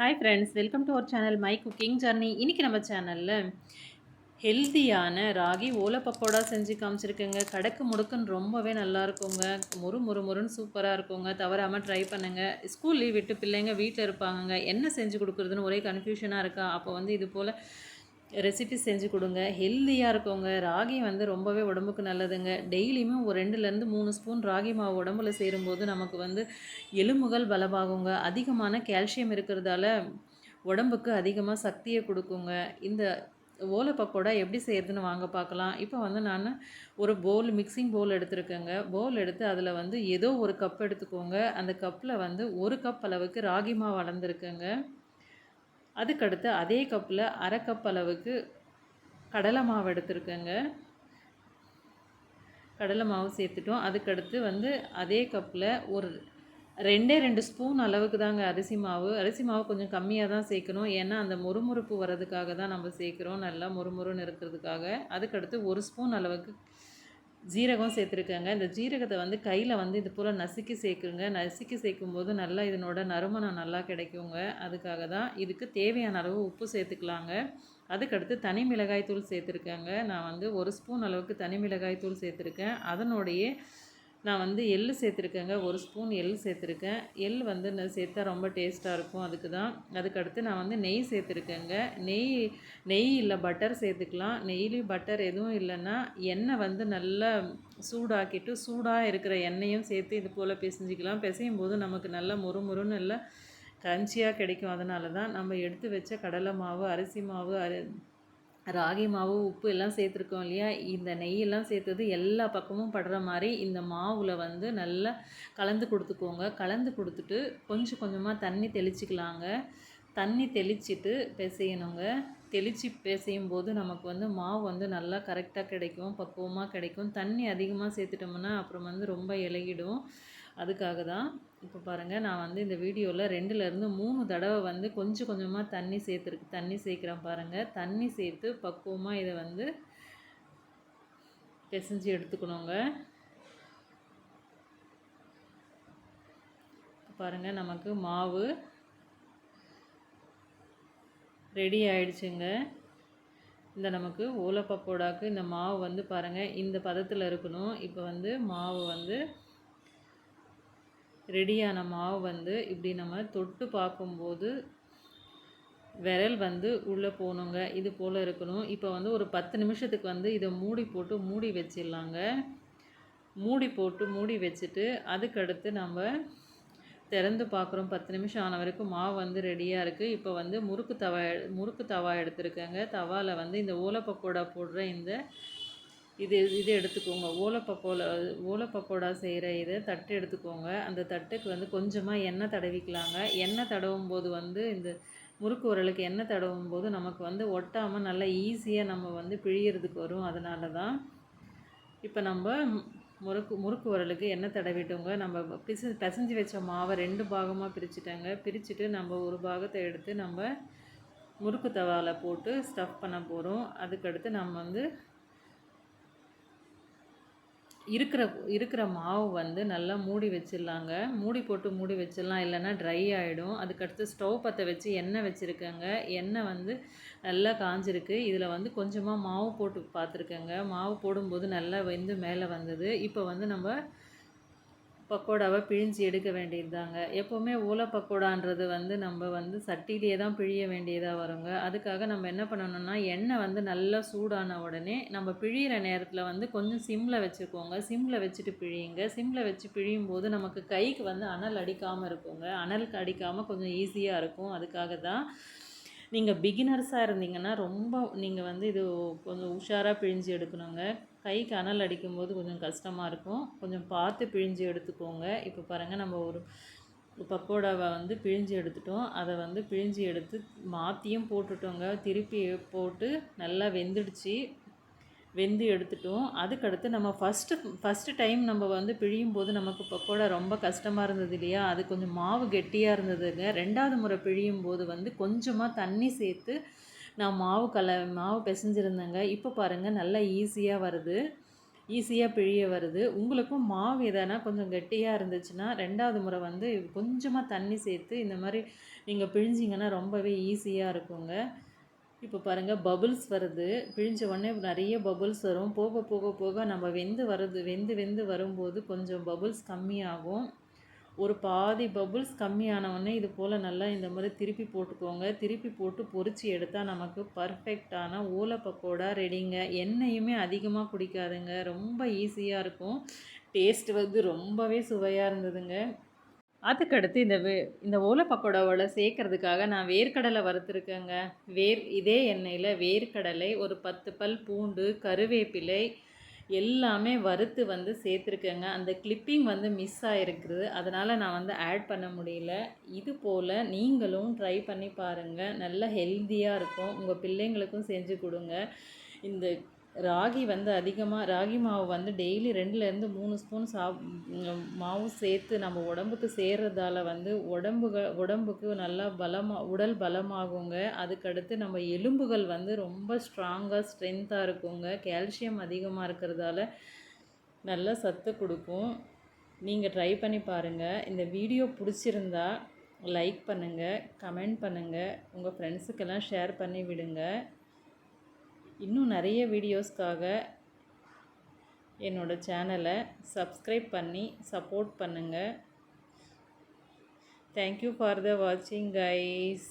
Hi friends welcome to our channel my cooking journey இன்றைக்கி நம்ம சேனலில் ஹெல்த்தியான ராகி ஓலை பக்கோடா செஞ்சு காமிச்சிருக்கேங்க. கடக்கு முடுக்குன்னு ரொம்பவே நல்லா இருக்குங்க. முறு முறு முறுன்னு சூப்பராக இருக்குங்க. தவறாமல் ட்ரை பண்ணுங்கள் ஸ்கூல் லீவ் விட்டு பிள்ளைங்க வீட்டில் இருப்பாங்கங்க. என்ன செஞ்சு கொடுக்குறதுன்னு ஒரே கன்ஃபியூஷனாக இருக்கா? அப்போ வந்து இது போல் ரெசிபி செஞ்சு கொடுங்க. ஹெல்த்தியாக இருக்கவங்க ராகி வந்து ரொம்பவே உடம்புக்கு நல்லதுங்க. டெய்லியுமே ஒரு ரெண்டுலேருந்து மூணு ஸ்பூன் ராகி மாவு உடம்புல சேரும்போது நமக்கு வந்து எலும்புகள் பலமாகுங்க. அதிகமான கால்சியம் இருக்கிறதால உடம்புக்கு அதிகமாக சக்தியை கொடுக்குங்க. இந்த ஓலை பக்கோடா எப்படி செய்கிறதுன்னு வாங்க பார்க்கலாம். இப்போ வந்து நான் ஒரு போல் மிக்சிங் போல் எடுத்துருக்கேங்க. போல் எடுத்து அதில் வந்து ஏதோ ஒரு கப் எடுத்துக்கோங்க. அந்த கப்பில் வந்து ஒரு கப் அளவுக்கு ராகி மாவு வளர்ந்துருக்குங்க அதுக்கடுத்து அதே கப்பில் அரை கப் அளவுக்கு கடலை மாவு எடுத்துருக்கேங்க. கடலை மாவு சேர்த்துட்டோம். அதுக்கடுத்து வந்து அதே கப்பில் ஒரு ரெண்டே ரெண்டு ஸ்பூன் அளவுக்கு தாங்க அரிசி மாவு. அரிசி மாவு கொஞ்சம் கம்மியாக தான் சேர்க்கணும். ஏன்னா அந்த முறுமுறுப்பு வர்றதுக்காக தான் நம்ம சேர்க்குறோம். நல்லா முறுமுறுன்னு இருக்கிறதுக்காக. அதுக்கடுத்து ஒரு ஸ்பூன் அளவுக்கு ஜீரகம் சேர்த்துருக்கேங்க. இந்த ஜீரகத்தை வந்து கையில் வந்து இது போல் நசுக்கி சேர்க்குங்க. நசுக்கி சேர்க்கும் போது நல்லா இதனோட நறுமணம் நல்லா கிடைக்குங்க. அதுக்காக தான் இதுக்கு தேவையான அளவு உப்பு சேர்த்துக்கலாங்க. அதுக்கடுத்து தனி மிளகாய் தூள் சேர்த்துருக்கேங்க. நான் வந்து ஒரு ஸ்பூன் அளவுக்கு தனி மிளகாய் தூள் சேர்த்துருக்கேன். அதனுடைய நான் வந்து எள் சேர்த்துருக்கேங்க. ஒரு ஸ்பூன் எள் சேர்த்துருக்கேன். எள் வந்து நான் சேர்த்தா ரொம்ப டேஸ்ட்டாக இருக்கும். அதுக்கு தான் அதுக்கடுத்து நான் வந்து நெய் சேர்த்துருக்கேங்க. நெய் நெய் இல்லை பட்டர் சேர்த்துக்கலாம். நெய்லேயும் பட்டர் எதுவும் இல்லைன்னா எண்ணெய் வந்து நல்லா சூடாக்கிட்டு சூடாக இருக்கிற எண்ணெயும் சேர்த்து இது போல் பிசைஞ்சிக்கலாம். பிசையும் போது நமக்கு நல்லா முறுமுறுன்னு நல்லா கஞ்சியாக கிடைக்கும். அதனால தான் நம்ம எடுத்து வச்ச கடலை மாவு அரிசி மாவு அரி ராகி மாவு உப்பு எல்லாம் சேர்த்துருக்கோம் இல்லையா? இந்த நெய்யெல்லாம் சேர்த்தது எல்லா பக்கமும் படுற மாதிரி இந்த மாவில் வந்து நல்லா கலந்து கொடுத்துக்கோங்க. கலந்து கொடுத்துட்டு கொஞ்சம் கொஞ்சமாக தண்ணி தெளிச்சிக்கலாங்க. தண்ணி தெளிச்சிட்டு பிசையணுங்க. தெளித்து பிசையும் போது நமக்கு வந்து மாவு வந்து நல்லா கரெக்டாக கிடைக்கும் பக்குவமாக கிடைக்கும். தண்ணி அதிகமாக சேர்த்துட்டோம்னா அப்புறம் வந்து ரொம்ப இலகிடும். அதுக்காக தான் இப்போ பாருங்கள் நான் வந்து இந்த வீடியோவில் ரெண்டுலேருந்து மூணு தடவை வந்து கொஞ்சம் கொஞ்சமாக தண்ணி சேர்த்துருக்கு தண்ணி சேர்க்குறேன் பாருங்கள் தண்ணி சேர்த்து பக்குவமாக இதை வந்து பிசைஞ்சு எடுத்துக்கணுங்க. பாருங்கள் நமக்கு மாவு ரெடி ஆயிடுச்சுங்க. இந்த நமக்கு ஓலப்பப்போடாக்கு இந்த மாவு வந்து பாருங்கள் இந்த பதத்தில் இருக்கணும். இப்போ வந்து மாவு வந்து ரெடியான மாவு வந்து இப்படி நம்ம தொட்டு பார்க்கும்போது விரல் வந்து உள்ளே போகணுங்க. இது போல் இருக்கணும். இப்போ வந்து ஒரு பத்து நிமிஷத்துக்கு வந்து இதை மூடி போட்டு மூடி வச்சிடலாங்க. மூடி போட்டு மூடி வச்சுட்டு அதுக்கடுத்து நம்ம திறந்து பார்க்குறோம். பத்து நிமிஷம் ஆன வரைக்கும் மாவு வந்து ரெடியாக இருக்குது இப்போ வந்து முறுக்கு தவா முறுக்கு தவா எடுத்துருக்கேங்க. தவாவில் வந்து இந்த ஓலப்பக்கோடா போடுற இந்த இது இது எடுத்துக்கோங்க. ஓலப்பக்கோல ஓலப்பக்கோடா செய்கிற இதை தட்டு எடுத்துக்கோங்க. அந்த தட்டுக்கு வந்து கொஞ்சமாக எண்ணெய் தடவிக்கலாங்க. எண்ணெய் தடவும் போது வந்து இந்த முறுக்கு உரலுக்கு எண்ணெய் தடவும் போது நமக்கு வந்து ஒட்டாமல் நல்லா ஈஸியாக நம்ம வந்து பிழியறதுக்கு வரும். அதனால தான் இப்போ நம்ம முறுக்கு முறுக்கு உரலுக்கு எண்ணெய் தடவிட்டோங்க. நம்ம பிசு பிசைஞ்சு வச்ச மாவை ரெண்டு பாகமாக பிரிச்சுட்டாங்க. பிரிச்சுட்டு நம்ம ஒரு பாகத்தை எடுத்து நம்ம முறுக்கு தவாவில் போட்டு ஸ்டஃப் பண்ண போகிறோம் அதுக்கடுத்து நம்ம வந்து இருக்கிற இருக்கிற மாவு வந்து நல்லா மூடி வச்சிடலாங்க. மூடி போட்டு மூடி வச்சிடலாம். இல்லைன்னா ட்ரை ஆகிடும் அதுக்கடுத்து ஸ்டவ் பற்ற வச்சு எண்ணெய் வச்சுருக்கேங்க. எண்ணெய் வந்து நல்லா காஞ்சிருக்கு. இதில் வந்து கொஞ்சமாக மாவு போட்டு பார்த்துருக்கேங்க. மாவு போடும்போது நல்லா வெந்து மேலே வந்தது. இப்போ வந்து நம்ம பக்கோடாவை பிழிஞ்சு எடுக்க வேண்டியது தாங்க எப்போவுமே ஓலை பக்கோடான்றது வந்து நம்ம வந்து சட்டிலேயே தான் பிழிய வேண்டியதாக வருங்க. அதுக்காக நம்ம என்ன பண்ணணும்னா எண்ணெய் வந்து நல்லா சூடான உடனே நம்ம பிழியிற நேரத்தில் வந்து கொஞ்சம் சிம்மில் வச்சுக்கோங்க. சிம்மில் வச்சுட்டு பிழியுங்க. சிம்மில் வச்சு பிழியும் போது நமக்கு கைக்கு வந்து அனல் அடிக்காமல் இருக்குங்க. அனலுக்கு அடிக்காமல் கொஞ்சம் ஈஸியாக இருக்கும். அதுக்காக தான் நீங்கள் பிகினர்ஸாக இருந்தீங்கன்னா ரொம்ப நீங்கள் வந்து இது கொஞ்சம் உஷாராக பிழிஞ்சு எடுக்கணுங்க. கைக்கு அனல் அடிக்கும்போது கொஞ்சம் கஷ்டமாக இருக்கும். கொஞ்சம் பார்த்து பிழிஞ்சு எடுத்துக்கோங்க. இப்போ பாருங்கள் நம்ம ஒரு பக்கோடாவை வந்து பிழிஞ்சு எடுத்துட்டோம். அதை வந்து பிழிஞ்சு எடுத்து மாற்றியும் போட்டுட்டோங்க. திருப்பி போட்டு நல்லா வெந்துடுச்சு. வெந்து எடுத்துட்டோம். அதுக்கடுத்து நம்ம ஃபஸ்ட்டு ஃபஸ்ட்டு டைம் நம்ம வந்து பிழியும் போது நமக்கு பக்கோடா ரொம்ப கஷ்டமாக இருந்தது இல்லையா? அது கொஞ்சம் மாவு கெட்டியாக இருந்ததுங்க. ரெண்டாவது முறை பிழியும் போது வந்து கொஞ்சமாக தண்ணி சேர்த்து நான் மாவு கல மாவு பிசைஞ்சிருந்தேங்க. இப்போ பாருங்கள் நல்லா ஈஸியாக வருது. ஈஸியாக பிழிய வருது. உங்களுக்கும் மாவு எதனா கொஞ்சம் கெட்டியாக இருந்துச்சுன்னா ரெண்டாவது முறை வந்து கொஞ்சமாக தண்ணி சேர்த்து இந்த மாதிரி நீங்கள் பிழிஞ்சிங்கன்னா ரொம்பவே ஈஸியாக இருக்குங்க. இப்போ பாருங்கள் பபுள்ஸ் வருது. பிழிஞ்ச உடனே நிறைய பபுள்ஸ் வரும். போக போக போக நம்ம வெந்து வருது வெந்து வெந்து வரும்போது கொஞ்சம் பபுள்ஸ் கம்மியாகும். ஒரு பாதி பபுள்ஸ் கம்மியானவுடனே இது போல் நல்லா இந்த மாதிரி திருப்பி போட்டுக்கோங்க. திருப்பி போட்டு பொரிச்சு எடுத்தால் நமக்கு பர்ஃபெக்டான ஓலை பக்கோடா ரெடிங்க எண்ணெயுமே அதிகமாக குடிக்காதுங்க. ரொம்ப ஈஸியாக இருக்கும். டேஸ்ட் வந்து ரொம்பவே சுவையாக இருந்ததுங்க. அதுக்கடுத்து இந்த வே இந்த ஓலை பக்கோடாவோட சேர்க்கறதுக்காக நான் வேர்க்கடலை வறுத்துருக்கேங்க. வேர் இதே எண்ணெயில் வேர்க்கடலை ஒரு பத்து பல் பூண்டு கருவேப்பிலை எல்லாமே வறுத்து வந்து சேர்த்துருக்கேங்க. அந்த கிளிப்பிங் வந்து மிஸ் ஆகிருக்குது அதனால் நான் வந்து ஆட் பண்ண முடியல. இது போல் நீங்களும் ட்ரை பண்ணி பாருங்கள் நல்ல ஹெல்த்தியாக இருக்கும். உங்கள் பிள்ளைங்களுக்கும் செஞ்சு கொடுங்க. இந்த ராகி வந்து அதிகமாக ராகி மாவு வந்து டெய்லி ரெண்டுலேருந்து மூணு ஸ்பூன் சாப் மாவு சேர்த்து நம்ம உடம்புக்கு சேர்றதால வந்து உடம்புக உடம்புக்கு நல்லா பலமாக உடல் பலமாகுங்க. அதுக்கடுத்து நம்ம எலும்புகள் வந்து ரொம்ப ஸ்ட்ராங்காக ஸ்ட்ரென்த்தாக இருக்குங்க. கால்சியம் அதிகமாக இருக்கிறதால நல்ல சத்து கொடுக்கும். நீங்கள் ட்ரை பண்ணி பாருங்கள் இந்த வீடியோ பிடிச்சிருந்தா லைக் பண்ணுங்கள் கமெண்ட் பண்ணுங்கள் உங்கள் ஃப்ரெண்ட்ஸுக்கெல்லாம் ஷேர் பண்ணி விடுங்க. இன்னும் நிறைய வீடியோஸ்க்காக என்னோடய சேனலை சப்ஸ்கிரைப் பண்ணி சப்போர்ட் பண்ணுங்கள் தேங்க்யூ ஃபார் த வாட்சிங் கைஸ்